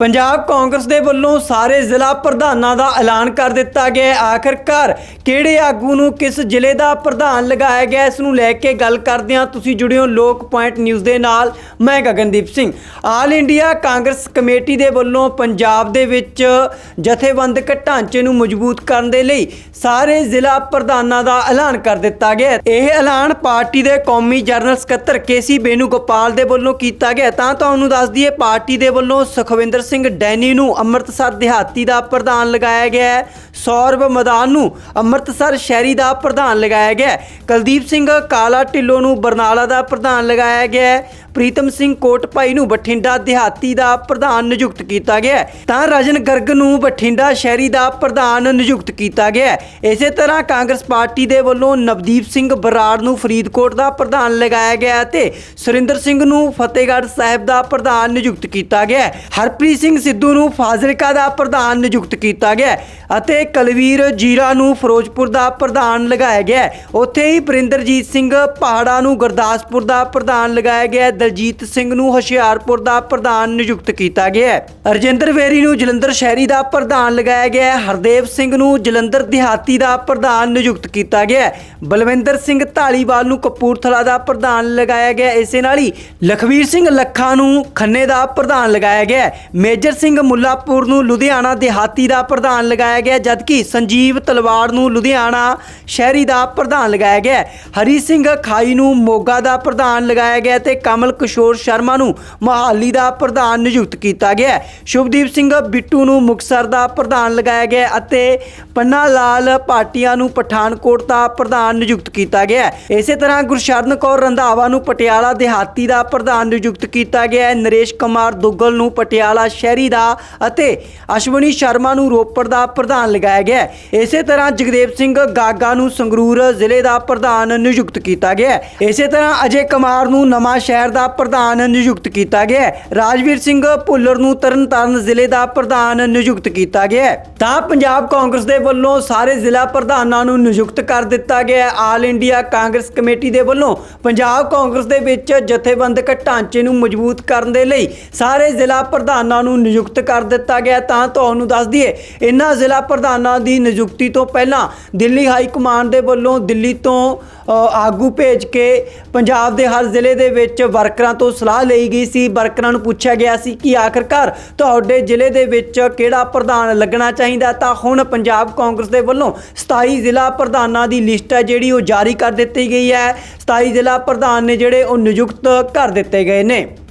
ਪੰਜਾਬ ਕਾਂਗਰਸ ਦੇ ਵੱਲੋਂ ਸਾਰੇ ਜ਼ਿਲ੍ਹਾ ਪ੍ਰਧਾਨਾਂ ਦਾ ਐਲਾਨ ਕਰ ਦਿੱਤਾ ਗਿਆ ਹੈ। ਆਖਰਕਾਰ ਕਿਹੜੇ ਆਗੂ ਨੂੰ ਕਿਸ ਜ਼ਿਲ੍ਹੇ ਦਾ ਪ੍ਰਧਾਨ ਲਗਾਇਆ ਗਿਆ, ਇਸ ਨੂੰ ਲੈ ਕੇ ਗੱਲ ਕਰਦੇ ਹਾਂ। ਤੁਸੀਂ ਜੁੜਿਓ ਲੋਕ ਪੁਆਇੰਟ ਨਿਊਜ਼ ਦੇ ਨਾਲ। ਮੈਂ Gagandeep Singh. All India Congress committee ਦੇ ਵੱਲੋਂ ਪੰਜਾਬ ਦੇ ਵਿੱਚ ਜਥੇਬੰਦਕ ਢਾਂਚੇ ਨੂੰ ਮਜ਼ਬੂਤ ਕਰਨ ਦੇ ਲਈ ਸਾਰੇ ਜ਼ਿਲ੍ਹਾ ਪ੍ਰਧਾਨਾਂ ਦਾ ਐਲਾਨ ਕਰ ਦਿੱਤਾ ਗਿਆ ਇਹ ਐਲਾਨ ਪਾਰਟੀ ਦੇ ਕੌਮੀ ਜਨਰਲ ਸਕੱਤਰ ਕੇਸੀ ਬੇਨੂ ਗੋਪਾਲ ਦੇ ਵੱਲੋਂ ਕੀਤਾ ਗਿਆ ਤਾਂ ਤੁਹਾਨੂੰ ਦੱਸ ਦਈਏ, ਪਾਰਟੀ ਦੇ ਵੱਲੋਂ ਸੁਖਵਿੰਦਰ ਸਿੰਘ ਡੈਨੀ ਨੂੰ ਅੰਮ੍ਰਿਤਸਰ ਦਿਹਾਤੀ ਦਾ ਪ੍ਰਧਾਨ ਲਗਾਇਆ ਗਿਆ ਹੈ। ਸੌਰਵ ਮਦਾਨ ਨੂੰ ਅੰਮ੍ਰਿਤਸਰ ਸ਼ਹਿਰੀ ਦਾ ਪ੍ਰਧਾਨ ਲਗਾਇਆ ਗਿਆ ਹੈ। ਕੁਲਦੀਪ ਸਿੰਘ ਕਾਲਾ ਢਿੱਲੋਂ ਨੂੰ ਬਰਨਾਲਾ ਦਾ ਪ੍ਰਧਾਨ ਲਗਾਇਆ ਗਿਆ ਹੈ। ਪ੍ਰੀਤਮ ਸਿੰਘ ਕੋਟਪਾਈ ਨੂੰ ਬਠਿੰਡਾ ਦਿਹਾਤੀ ਦਾ ਪ੍ਰਧਾਨ ਨਿਯੁਕਤ ਕੀਤਾ ਗਿਆ ਤਾਂ ਰਜਨ ਗਰਗ ਨੂੰ ਬਠਿੰਡਾ ਸ਼ਹਿਰੀ ਦਾ ਪ੍ਰਧਾਨ ਨਿਯੁਕਤ ਕੀਤਾ ਗਿਆ ਇਸੇ ਤਰ੍ਹਾਂ ਕਾਂਗਰਸ ਪਾਰਟੀ ਦੇ ਵੱਲੋਂ ਨਵਦੀਪ ਸਿੰਘ ਬਰਾੜ ਨੂੰ ਫਰੀਦਕੋਟ ਦਾ ਪ੍ਰਧਾਨ ਲਗਾਇਆ ਗਿਆ ਹੈ ਤੇ ਸੁਰਿੰਦਰ ਸਿੰਘ ਨੂੰ ਫਤਿਹਗੜ੍ਹ ਸਾਹਿਬ ਦਾ ਪ੍ਰਧਾਨ ਨਿਯੁਕਤ ਕੀਤਾ ਗਿਆ ਹਰਪ੍ਰੀਤ ਸਿੰਘ ਸਿੱਧੂ ਨੂੰ ਫਾਜ਼ਿਲਕਾ ਦਾ ਪ੍ਰਧਾਨ ਨਿਯੁਕਤ ਕੀਤਾ ਗਿਆ ਅਤੇ ਕਲਵੀਰ ਜੀਰਾ ਨੂੰ ਫਿਰੋਜ਼ਪੁਰ ਦਾ ਪ੍ਰਧਾਨ ਲਗਾਇਆ ਗਿਆ ਹੈ। ਉੱਥੇ ਹੀ ਪ੍ਰਿੰਦਰਜੀਤ ਸਿੰਘ ਪਹਾੜਾ ਨੂੰ ਗੁਰਦਾਸਪੁਰ ਦਾ ਪ੍ਰਧਾਨ ਲਗਾਇਆ ਗਿਆ ਹੈ। ਦਲਜੀਤ ਸਿੰਘ ਨੂੰ ਹੁਸ਼ਿਆਰਪੁਰ ਦਾ ਪ੍ਰਧਾਨ ਨਿਯੁਕਤ ਕੀਤਾ ਗਿਆ ਹੈ। ਰਜਿੰਦਰ ਵੇਰੀ ਨੂੰ ਜਲੰਧਰ ਸ਼ਹਿਰੀ ਦਾ ਪ੍ਰਧਾਨ ਲਗਾਇਆ ਗਿਆ ਹੈ। ਹਰਦੇਵ ਸਿੰਘ ਨੂੰ ਜਲੰਧਰ ਦਿਹਾਤੀ ਦਾ ਪ੍ਰਧਾਨ ਨਿਯੁਕਤ ਕੀਤਾ ਗਿਆ ਹੈ। ਬਲਵਿੰਦਰ ਸਿੰਘ ਢਾਲੀਵਾਲ ਨੂੰ ਕਪੂਰਥਲਾ ਦਾ ਪ੍ਰਧਾਨ ਲਗਾਇਆ ਗਿਆ ਇਸੇ ਨਾਲ ਹੀ ਲਖਵੀਰ ਸਿੰਘ ਲੱਖਾ ਨੂੰ ਖੰਨੇ ਦਾ ਪ੍ਰਧਾਨ ਲਗਾਇਆ ਗਿਆ ਹੈ। ਮੇਜਰ ਸਿੰਘ ਮੁੱਲਾਪੁਰ ਨੂੰ ਲੁਧਿਆਣਾ ਦਿਹਾਤੀ ਦਾ ਪ੍ਰਧਾਨ ਲਗਾਇਆ ਗਿਆ, ਜਦਕਿ ਸੰਜੀਵ ਤਲਵਾੜ ਨੂੰ ਲੁਧਿਆਣਾ ਸ਼ਹਿਰੀ ਦਾ ਪ੍ਰਧਾਨ ਲਗਾਇਆ ਗਿਆ। ਹਰੀ ਸਿੰਘ ਖਾਈ ਨੂੰ ਮੋਗਾ ਦਾ ਪ੍ਰਧਾਨ ਲਗਾਇਆ ਗਿਆ ਹੈ ਤੇ ਕਮਲ ਕਿਸ਼ੋਰ ਸ਼ਰਮਾ ਨੂੰ ਮੋਹਾਲੀ ਦਾ ਪ੍ਰਧਾਨ ਨਿਯੁਕਤ ਕੀਤਾ ਗਿਆ। ਸ਼ੁਭਦੀਪ ਸਿੰਘ ਬਿੱਟੂ ਨੂੰ ਮੁਕਸਰ ਦਾ ਪ੍ਰਧਾਨ ਲਗਾਇਆ ਗਿਆ ਅਤੇ ਪੰਨਾ ਲਾਲ ਭਾਟੀਆ ਨੂੰ ਪਠਾਨਕੋਟ ਦਾ ਪ੍ਰਧਾਨ ਨਿਯੁਕਤ ਕੀਤਾ ਗਿਆ। ਇਸੇ ਤਰ੍ਹਾਂ ਗੁਰਸ਼ਰਨ ਕੌਰ ਰੰਧਾਵਾ ਨੂੰ ਪਟਿਆਲਾ ਦਿਹਾਤੀ ਦਾ ਪ੍ਰਧਾਨ ਨਿਯੁਕਤ ਕੀਤਾ ਗਿਆ। ਨਰੇਸ਼ ਕੁਮਾਰ ਦੁੱਗਲ ਨੂੰ ਪਟਿਆਲਾ ਸ਼ਹਿਰੀ ਦਾ ਅਤੇ ਅਸ਼ਵਨੀ ਸ਼ਰਮਾ ਨੂੰ ਰੋਪੜ ਦਾ ਪ੍ਰਧਾਨ ਲਗਾਇਆ ਗਿਆ ਹੈ। ਇਸੇ ਤਰ੍ਹਾਂ ਜਗਦੇਵ ਸਿੰਘ ਗਾਗਾ ਨੂੰ ਸੰਗਰੂਰ ਜ਼ਿਲ੍ਹੇ ਦਾ ਪ੍ਰਧਾਨ ਨਿਯੁਕਤ ਕੀਤਾ ਗਿਆ ਹੈ। ਇਸੇ ਤਰ੍ਹਾਂ ਅਜੇ ਕੁਮਾਰ ਨੂੰ ਨਵਾਂ ਸ਼ਹਿਰ ਦਾ ਪ੍ਰਧਾਨ ਨਿਯੁਕਤ ਕੀਤਾ ਗਿਆ ਹੈ। ਰਾਜਵੀਰ ਸਿੰਘ ਭੁੱਲਰ ਨੂੰ ਤਰਨਤਾਰਨ ਜ਼ਿਲ੍ਹੇ ਦਾ ਪ੍ਰਧਾਨ ਨਿਯੁਕਤ ਕੀਤਾ ਗਿਆ ਹੈ। ਤਾਂ ਪੰਜਾਬ ਕਾਂਗਰਸ ਦੇ ਵੱਲੋਂ ਸਾਰੇ ਜ਼ਿਲ੍ਹਾ ਪ੍ਰਧਾਨਾਂ ਨੂੰ ਨਿਯੁਕਤ ਕਰ ਦਿੱਤਾ ਗਿਆ ਹੈ ਆਲ ਇੰਡੀਆ ਕਾਂਗਰਸ ਕਮੇਟੀ ਦੇ ਵੱਲੋਂ ਪੰਜਾਬ ਕਾਂਗਰਸ ਦੇ ਵਿੱਚ ਜਥੇਬੰਦਕ ਢਾਂਚੇ ਨੂੰ ਮਜ਼ਬੂਤ ਕਰਨ ਦੇ ਲਈ ਸਾਰੇ ਜ਼ਿਲ੍ਹਾ ਪ੍ਰਧਾਨਾਂ ਨੂੰ ਨਿਯੁਕਤ ਕਰ ਦਿੱਤਾ ਗਿਆ ਤਾਂ ਤੁਹਾਨੂੰ ਦੱਸ ਦਈਏ ਇਹਨਾਂ ਜ਼ਿਲ੍ਹਾ ਪ੍ਰਧਾਨਾਂ ਦੀ ਨਿਯੁਕਤੀ ਤੋਂ ਪਹਿਲਾਂ ਦਿੱਲੀ ਹਾਈ ਕਮਾਂਡ ਦੇ ਵੱਲੋਂ ਦਿੱਲੀ ਤੋਂ ਆਗੂ ਭੇਜ ਕੇ ਪੰਜਾਬ ਦੇ ਹਰ ਜ਼ਿਲ੍ਹੇ ਦੇ ਵਿੱਚ ਵਰਕਰਾਂ ਤੋਂ ਸਲਾਹ ਲਈ ਗਈ ਸੀ। ਵਰਕਰਾਂ ਨੂੰ ਪੁੱਛਿਆ ਗਿਆ ਸੀ ਕਿ ਆਖਰਕਾਰ ਤੁਹਾਡੇ ਜ਼ਿਲ੍ਹੇ ਦੇ ਵਿੱਚ ਕਿਹੜਾ ਪ੍ਰਧਾਨ ਲੱਗਣਾ ਚਾਹੀਦਾ? ਤਾਂ ਹੁਣ ਪੰਜਾਬ ਕਾਂਗਰਸ ਦੇ ਵੱਲੋਂ 27 ਜ਼ਿਲ੍ਹਾ ਪ੍ਰਧਾਨਾਂ ਦੀ ਲਿਸਟ ਹੈ ਜਿਹੜੀ ਉਹ ਜਾਰੀ ਕਰ ਦਿੱਤੀ ਗਈ ਹੈ। 27 ਜ਼ਿਲ੍ਹਾ ਪ੍ਰਧਾਨ ਨੇ ਜਿਹੜੇ ਉਹ ਨਿਯੁਕਤ ਕਰ ਦਿੱਤੇ ਗਏ ਨੇ।